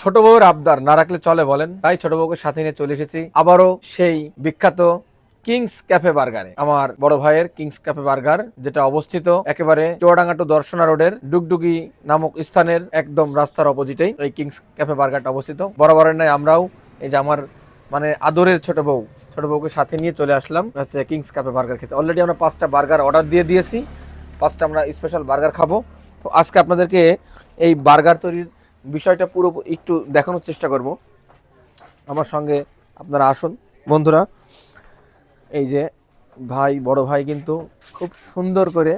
ছোট বউর আবদার না রাখলে চলে বলেন। তাই ছোট বউকে সাথে নিয়ে চলে এসেছি আবারও সেই বিখ্যাত কিংস ক্যাফে বার্গারে। আমার বড় ভাইয়ের কিংস ক্যাফে বার্গার, যেটা অবস্থিত একেবারে চুয়াডাঙ্গা টু দর্শনা রোডের ডুগডুগি নামক স্থানের একদম রাস্তার অপোজিটেই এই কিংস ক্যাফে বার্গারটা অবস্থিত। বরাবরের নাই আমরাও এই যে আমার মানে আদরের ছোট বউ, ছোট বউকে সাথে নিয়ে চলে আসলাম হচ্ছে কিংস ক্যাফে বার্গার খেতে। অলরেডি আমরা পাঁচটা বার্গার অর্ডার দিয়ে দিয়েছি, পাঁচটা আমরা স্পেশাল বার্গার খাব। তো আজকে আপনাদেরকে এই বার্গার তৈরির বিষয়টা পুরো একটু দেখানোর চেষ্টা করব। আমার সঙ্গে আপনারা আসুন। বন্ধুরা, এই যে ভাই, বড় ভাই কিন্তু খুব সুন্দর করে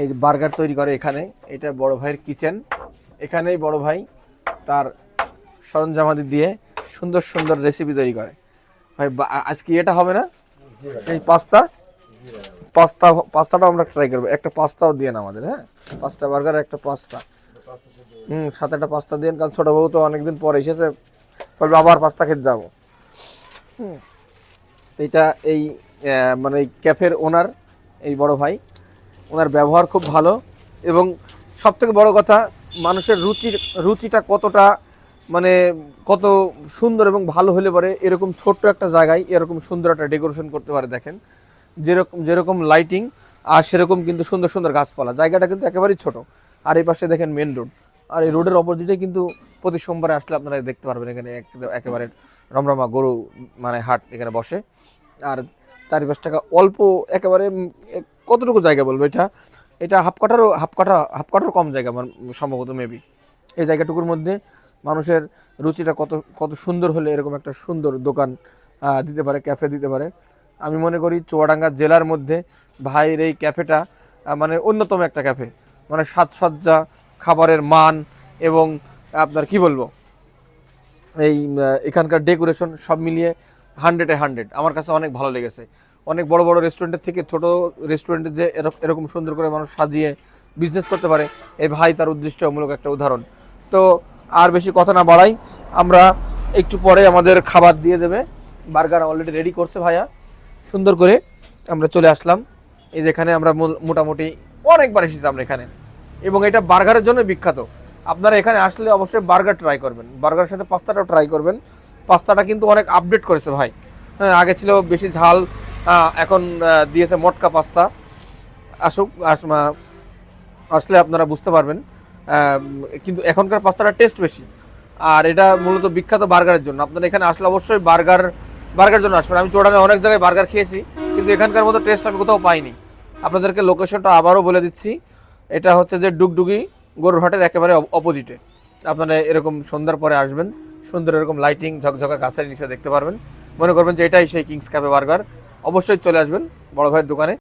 এই যে বার্গার তৈরি করে এখানে। এটা বড় ভাইয়ের কিচেন। এখানেই বড় ভাই তার সরঞ্জামাদি দিয়ে সুন্দর সুন্দর রেসিপি তৈরি করে। ভাই আজকে এটা হবে না? এই পাস্তা? পাস্তা, পাস্তাটাও আমরা ট্রাই করব। একটা পাস্তাও দিয়ে আমাদের হ্যাঁ? পাঁচটা বার্গার একটা পাস্তা। হুম সাথে একটা পাস্তা দিয়ে কারণ ছোট বউ তো অনেকদিন পরে এসেছে। বলবে, আবার পাস্তা খেতে যাব। তো এই মানে ক্যাফের ওনার, এই বড় ভাই। ওনার ব্যবহার খুব ভালো এবং সব থেকে বড় কথা, মানুষের রুচির রুচিটা কতটা মানে কত সুন্দর এবং ভালো হলে পরে এরকম ছোট্ট একটা জায়গায় এরকম সুন্দর একটা ডেকোরেশন করতে পারে, দেখেন। যেরকম যেরকম লাইটিং আর সেরকম কিন্তু সুন্দর সুন্দর গাছপালা। জায়গাটা কিন্তু একেবারেই ছোট। আর এই পাশে দেখেন মেন রোড আর এই রোডের অপোজিটে কিন্তু প্রতি সোমবারে আসলে আপনারা দেখতে পারবেন এখানে এক- একেবারে রমরমা গরু মানে হাট এখানে বসে। আর চারিপাশ টাকা অল্প একেবারে কতটুকু জায়গা বলব এটা? এটা হাফ কাটারও হাফ কাটা হাফ কাটারও কম জায়গা আমার সম্ভবত মেবি এই জায়গাটুকুর মধ্যে মানুষের রুচিটা কত কত সুন্দর হলে এরকম একটা সুন্দর দোকান দিতে পারে, ক্যাফে দিতে পারে। আমি মনে করি চুয়াডাঙ্গা জেলার মধ্যে ভাইয়ের এই ক্যাফেটা মানে অন্যতম একটা ক্যাফে। মানে সাজসজ্জা খাবারের মান এবং আপনার কি বলব? এই এখানকার ডেকোরেশন সব মিলিয়ে হান্ড্রেডে হান্ড্রেড আমার কাছে অনেক ভালো লেগেছে। অনেক বড় বড় রেস্টুরেন্টের থেকে ছোট রেস্টুরেন্টে যে এরক- এরকম সুন্দর করে মানুষ সাজিয়ে বিজনেস করতে পারে, এই ভাই তার উদ্দিষ্টমূলক একটা উদাহরণ। তো আর বেশি কথা না বাড়াই, আমরা একটু পরে আমাদের খাবার দিয়ে দেবে। বার্গার অলরেডি রেডি করছে ভাইয়া। সুন্দর করে আমরা চলে আসলাম। এই যেখানে আমরা মোটামুটি অনেকবার এসেছি আমরা এখানে। এবং এটা বার্গারের জন্য বিখ্যাত। আপনারা এখানে আসলে অবশ্যই বার্গার ট্রাই করবেন। বার্গারের সাথে পাস্তাটাও ট্রাই করবেন। পাস্তাটা কিন্তু অনেক আপডেট করেছে ভাই। হ্যাঁ আগে ছিল বেশি ঝাল এখন দিয়েছে মটকা পাস্তা। আসুক আসলে আপনারা বুঝতে পারবেন। কিন্তু এখনকার পাস্তাটা টেস্ট বেশি। আর এটা মূলত বিখ্যাত বার্গারের জন্য। আপনারা এখানে আসলে অবশ্যই বার্গার বার্গার জন্য আসবেন। আমি চোড়াঙ্গায় অনেক জায়গায় বার্গার খেয়েছি, কিন্তু এখানকার মতো টেস্ট আমি কোথাও পাইনি। আপনাদেরকে লোকেশনটা আবারও বলে দিচ্ছি। এটা হচ্ছে যে ডুগডুগি গরুরহাটের একেবারে অপোজিটে আপনারা এরকম সন্ধ্যার পরে আসবেন, সুন্দর এরকম লাইটিং ঝকঝকা গাছের নিচে দেখতে পারবেন। মনে করবেন যে এটাই সেই কিংস ক্যাফে বার্গার অবশ্যই চলে আসবেন বড় ভাইয়ের দোকানে।